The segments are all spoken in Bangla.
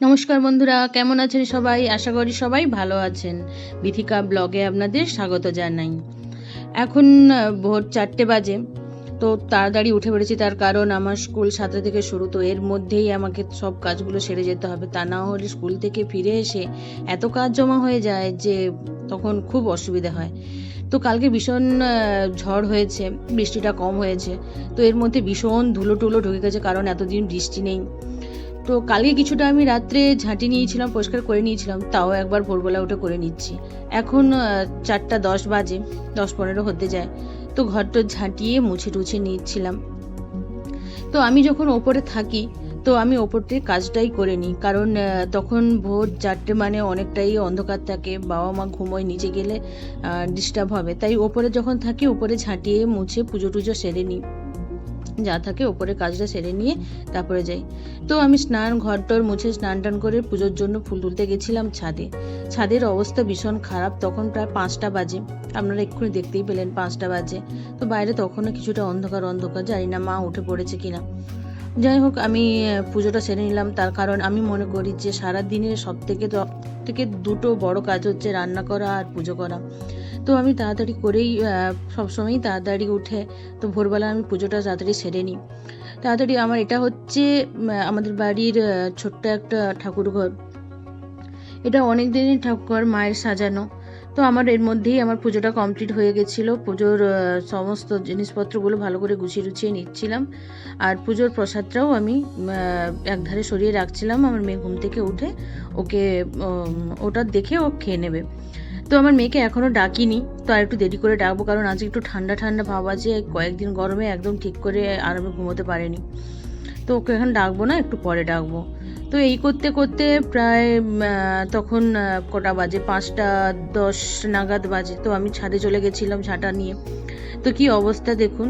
নমস্কার বন্ধুরা, কেমন আছেন সবাই? আশা করি সবাই ভালো আছেন। বিথিকা ব্লগে আপনাদের স্বাগত জানাই। এখন ভোর চারটে বাজে, তো তাড়াতাড়ি উঠে পড়েছি। তার কারণ আমার স্কুল সাতটা থেকে শুরু, তো এর মধ্যেই আমাকে সব কাজগুলো সেরে যেতে হবে। তা না হলে স্কুল থেকে ফিরে এসে এত কাজ জমা হয়ে যায় যে তখন খুব অসুবিধা হয়। তো কালকে ভীষণ ঝড় হয়েছে, বৃষ্টিটা কম হয়েছে। তো এর মধ্যে ভীষণ ধুলো টুলো ঢুকে গেছে, কারণ এতদিন বৃষ্টি নেই। তো কালকে কিছুটা আমি রাত্রে ঝাঁটি নিয়েছিলাম, পরিষ্কার করে নিয়েছিলাম, তাও একবার ভোরবেলা উঠে করে নিচ্ছি। এখন চারটা দশ বাজে, দশ পনেরো হতে যায়, তো ঘরটা ঝাঁটিয়ে মুছে টুছে নিচ্ছিলাম। তো আমি যখন ওপরে থাকি, তো আমি ওপর থেকে কাজটাই করে নিই, কারণ তখন ভোর চারটে মানে অনেকটাই অন্ধকার থাকে, বাবা মা ঘুমোয়, নিচে গেলে ডিস্টার্ব হবে। তাই ওপরে যখন থাকি, ওপরে ঝাঁটিয়ে মুছে পুজো টুজো সেরে নিই। যা থাকে ওপরে কাজটা সেরে নিয়ে তারপরে যাই। তো আমি স্নান ঘর টর মুছে স্নান টান করে পুজোর জন্য ফুল তুলতে গেছিলাম ছাদে। ছাদের অবস্থা ভীষণ খারাপ, তখন প্রায় পাঁচটা বাজে। আপনারা এক্ষুনি দেখতেই পেলেন পাঁচটা বাজে। তো বাইরে তখনও কিছুটা অন্ধকার অন্ধকার, জানি না মা উঠে পড়েছে কিনা। যাই হোক, আমি পুজোটা সেরে নিলাম। তার কারণ আমি মনে করি যে সারা দিনের সব থেকে থেকে দুটো বড় কাজ হচ্ছে রান্না করা আর পুজো করা। তো আমি তাড়াতাড়ি করেই সবসময়ই তাড়াতাড়ি উঠে, তো ভোরবেলা আমি পুজোটা তাড়াতাড়ি সেরে নিই। তাড়াতাড়ি আমার এটা হচ্ছে আমাদের বাড়ির ছোট্ট একটা ঠাকুর ঘর এটা অনেক দিনই ঠাকুর, মায়ের সাজানো। তো আমার এর মধ্যেই আমার পুজোটা কমপ্লিট হয়ে গেছিল। পুজোর সমস্ত জিনিসপত্রগুলো ভালো করে গুছিয়ে গুছিয়ে নিচ্ছিলাম। আর পুজোর প্রসাদটাও আমি একধারে সরিয়ে রাখছিলাম আমার মেয়ে ঘুম থেকে উঠে। ওকে ওটা দেখে ও খেয়ে নেবে। তো আমার মেয়েকে এখনও ডাকিনি, তো আর একটু দেরি করে ডাকবো, কারণ আজকে একটু ঠান্ডা ঠান্ডা ভাব আছে। কয়েকদিন গরমে একদম ঠিক করে আরামে ঘুমোতে পারেনি। তো ওকে এখন ডাকবো না, একটু পরে ডাকবো। তো এই করতে করতে প্রায় তখন কটা বাজে? পাঁচটা দশ নাগাদ বাজে। তো আমি ছাদে চলে গেছিলাম ঝাঁটা নিয়ে। তো কি অবস্থা দেখুন?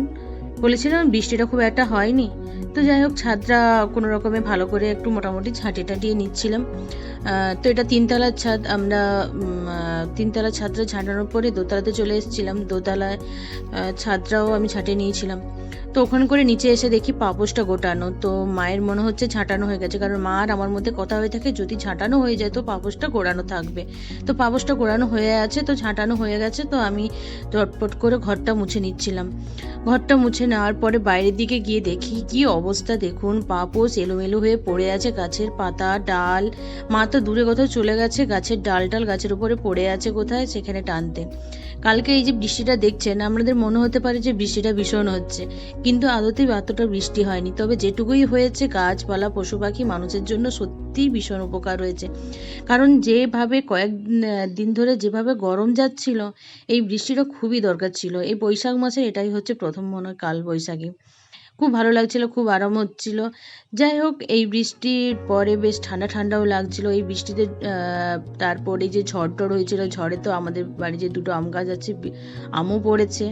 বলেছিলাম বৃষ্টিটা খুব একটা হয়নি। তো যাই হোক, ছাদটা কোনো রকমে ভালো করে একটু মোটামুটি ঝাঁটে টাটিয়ে নিচ্ছিলাম। তো এটা তিনতলার ছাদ। আমরা তিনতলার ছাদটা ঝাঁটানোর পরে দোতলাতে চলে এসেছিলাম। দোতলায় ছাদটাও আমি ছাটিয়ে নিয়েছিলাম। তো ওখান করে নিচে এসে দেখি পাপোশটা গোটানো। তো মায়ের মনে হচ্ছে ঝাঁটানো হয়ে গেছে, কারণ মা আর আমার মধ্যে কথা হয়ে থাকে, যদি ঝাঁটানো হয়ে যায় তো পাপোশটা গোড়ানো থাকবে। তো পাপোশটা গোড়ানো হয়ে আছে, তো ঝাঁটানো হয়ে গেছে, তো আমি চটপট করে ঘরটা মুছে নিচ্ছিলাম। ঘরটা মুছে নেওয়ার পরে বাইরের দিকে গিয়ে দেখি, কি অবস্থা দেখুন, পাপোশ এলোমেলো হয়ে পড়ে আছে গাছের পাতা, ডাল। মা তো দূরে কোথাও চলে গেছে, গাছের ডাল টাল গাছের উপরে পড়ে আছে কোথায়, সেখানে টানতে। কালকে এই যে বৃষ্টিটা দেখছেন, আমাদের মনে হতে পারে যে বৃষ্টিটা ভীষণ হচ্ছে। কিন্তু আদতে এতটা বৃষ্টি হয়নি। তবে যেটুকুই হয়েছে, গাছপালা পশু পাখি মানুষের জন্য সত্যি ভীষণ উপকার হয়েছে কারণ যেভাবে কয়েক দিন ধরে যেভাবে গরম যাচ্ছিল, এই বৃষ্টিটা খুবই দরকার ছিল। এই বৈশাখ মাসে এটাই হচ্ছে প্রথম মনে হয় কাল বৈশাখী। খুব ভালো লাগছিল, খুব আরাম হচ্ছিল। যাই হোক, এই বৃষ্টির পরে বেশ ঠান্ডা ঠান্ডাও লাগছিল। এই বৃষ্টিতে তারপরে যে ঝড় টড় হয়েছিল, ঝড়ে তো আমাদের বাড়ি যে দুটো আম গাছ আছে আমও পড়েছে।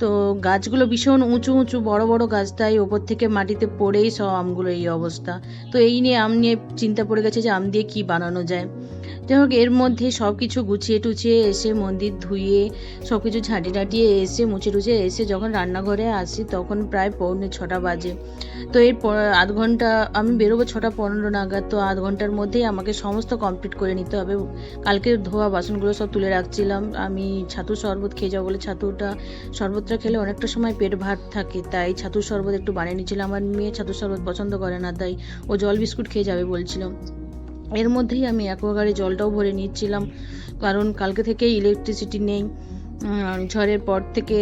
তো গাছগুলো ভীষণ উঁচু উঁচু, বড় বড় গাছ, তাই ওপর থেকে মাটিতে পড়েই সব আমগুলো এই অবস্থা। তো এই নিয়ে, আম নিয়ে চিন্তা পড়ে গেছে যে আম দিয়ে কি বানানো যায়। যাই হোক, এর মধ্যে সব কিছু গুছিয়ে টুছিয়ে এসে মন্দির ধুয়ে সব কিছু ঝাঁটি টাটিয়ে এসে, মুছে টুছে এসে যখন রান্নাঘরে আসি তখন প্রায় পৌনে ছটা বাজে। তো এর আধ ঘণ্টা আমি বেরোবো ছটা পনেরো নাগাদ, তো আধ ঘণ্টার মধ্যেই আমাকে সমস্ত কমপ্লিট করে নিতে হবে। কালকে ধোয়া বাসনগুলো সব তুলে রাখছিলাম। আমি ছাতু শরবত খেয়ে যাব বলে ছাতুটা, শরবতটা খেলে অনেকটা সময় পেট ভাত থাকে, তাই ছাতুর শরবত একটু বানিয়ে নিচ্ছিলাম। আমার মেয়ে ছাতুর শরবত পছন্দ করে না, তাই ও জল বিস্কুট খেয়ে যাবে বলছিল। এর মধ্যেই আমি অ্যাকোয়াগার্ডে জলটাও ভরে নিচ্ছিলাম, কারণ কালকে থেকে ইলেকট্রিসিটি নেই ঝড়ের পর থেকে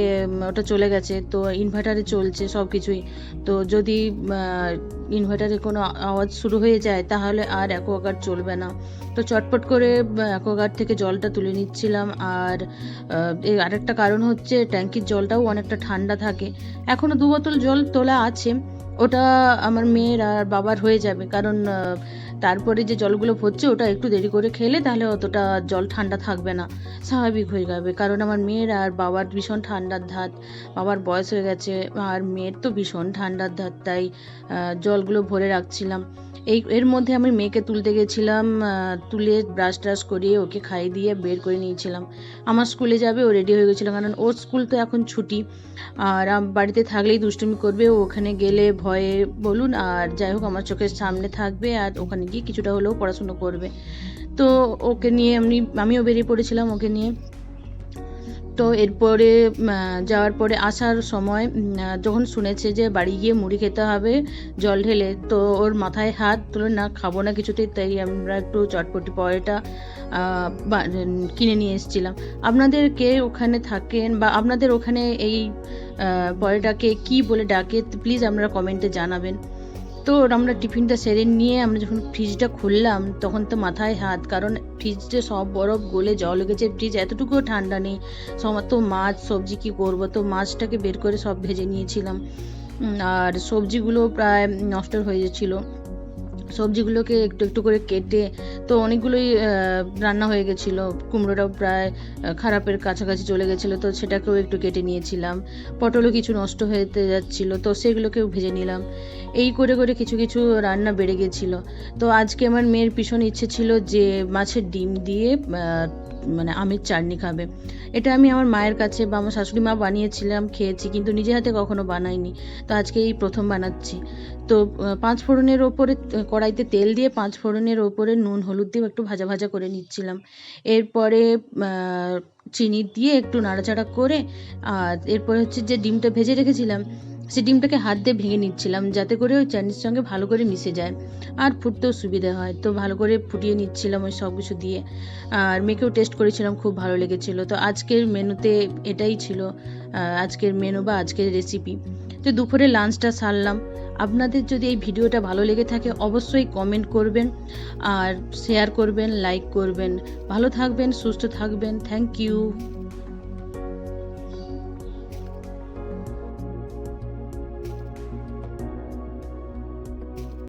ওটা চলে গেছে, তো ইনভার্টারে চলছে সব কিছুই তো যদি ইনভার্টারে কোনো আওয়াজ শুরু হয়ে যায়, তাহলে আর অ্যাকোয়াগার্ড চলবে না। তো চটপট করে অ্যাকোয়াগার্ড থেকে জলটা তুলে নিচ্ছিলাম, আর এর আরেকটা কারণ হচ্ছে ট্যাঙ্কির জলটাও অনেকটা ঠান্ডা থাকে। এখনও দু বোতল জল তোলা আছে, ওটা আমার মেয়ের আর বাবার হয়ে যাবে, কারণ তারপরে যে জলগুলো ভরছে, ওটা একটু দেরি করে খেলে তাহলে অতটা জল ঠান্ডা থাকবে না। স্বাভাবিক হয়ে যাবে। কারণ আমার মেয়ের আর বাবার ভীষণ ঠান্ডার ধাত। বাবার বয়স হয়ে গেছে, আর মেয়ের তো ভীষণ ঠান্ডার ধাত, তাই জলগুলো ভরে রাখছিলাম। এই, এর মধ্যে আমি মেয়েকে তুলতে গেছিলাম তুলে ব্রাশ ট্রাশ করিয়ে ওকে খাইয়ে দিয়ে বের করে নিয়েছিলাম। আমার স্কুলে যাবে, ও রেডি হয়ে গেছিল, কারণ ওর স্কুল তো এখন ছুটি। আর বাড়িতে থাকলেই দুষ্টুমি করবে, ও ওখানে গেলে ভয়ে বলুন, আর যাই হোক, আমার চোখের সামনে থাকবে, আর ওখানে গিয়ে কিছুটা হলেও পড়াশুনো করবে। তো ওকে নিয়ে আমি, আমিও বেরিয়ে পড়েছিলাম ওকে নিয়ে। তো এরপরে যাওয়ার পরে আসার সময় যখন শুনেছে যে বাড়ি গিয়ে মুড়ি খেতে হবে, জল ঢেলে, তো ওর মাথায় হাত তুলে, না, খাব না কিছুতেই। তাই আমরা একটু চটপটি পরোটা কিনে নিয়ে এসেছিলাম। আপনাদের কে ওখানে থাকেন বা আপনাদের ওখানে এই পরোটাকে কি বলে ডাকে, প্লিজ আপনারা কমেন্টে জানাবেন। তো আমরা টিফিনটা সেরে নিয়ে আমরা যখন ফ্রিজটা খুললাম, তখন তো মাথায় হাত, কারণ ফ্রিজটা সব বরফ গলে জল গেছে। ফ্রিজ এতটুকুও ঠান্ডা নেই। সমস্ত মাছ, সবজি কি করব? তো মাছটাকে বের করে সব ভেজে নিয়েছিলাম। আর সবজিগুলো প্রায় নষ্ট হয়ে যাচ্ছিল। সবজিগুলোকে একটু একটু করে কেটে, তো অনেকগুলোই রান্না হয়ে গেছিল। কুমড়োটাও প্রায় খারাপের কাছাকাছি চলে গেছিল, তো সেটাকেও একটু কেটে নিয়েছিলাম। পটলও কিছু নষ্ট হয়ে যাচ্ছিল, তো সেগুলোকেও ভেজে নিলাম। এই করে করে কিছু কিছু রান্না বেড়ে গেছিল। তো আজকে আমার মেয়ের ভীষণ ইচ্ছে ছিল যে মাছের ডিম দিয়ে মানে আমের চাটনি খাবে। এটা আমি আমার মায়ের কাছে বা আমার শাশুড়ি মা বানিয়েছিলাম, খেয়েছি, কিন্তু নিজে হাতে কখনো বানাইনি। তো আজকে এই প্রথম বানাচ্ছি। তো পাঁচ ফোড়নের ওপরে, কড়াইতে তেল দিয়ে পাঁচ ফোড়নের ওপরে নুন, হলুদ দিয়ে একটু ভাজা ভাজা করে নিচ্ছিলাম। এরপরে চিনি দিয়ে একটু নাড়াচাড়া করে, আর এরপরে হচ্ছে যে ডিমটা ভেজে রেখেছিলাম সেই ডিমটাকে হাত দিয়ে ভেঙে নিচ্ছিলাম, যাতে করে ওই চাটনির সঙ্গে ভালো করে মিশে যায়। আর ফুটতেও সুবিধা হয়, তো ভালো করে ফুটিয়ে নিচ্ছিলাম ওই সব কিছু দিয়ে। আর মেয়েকেও টেস্ট করেছিলাম, খুব ভালো লেগেছিলো। তো আজকের মেনুতে এটাই ছিল আজকের মেনু বা আজকের রেসিপি তো দুপুরে লাঞ্চটা সারলাম। আপনাদের যদি এই ভিডিওটা ভালো লেগে থাকে, অবশ্যই কমেন্ট করবেন, আর শেয়ার করবেন লাইক করবেন। ভালো থাকবেন, সুস্থ থাকবেন। Thank you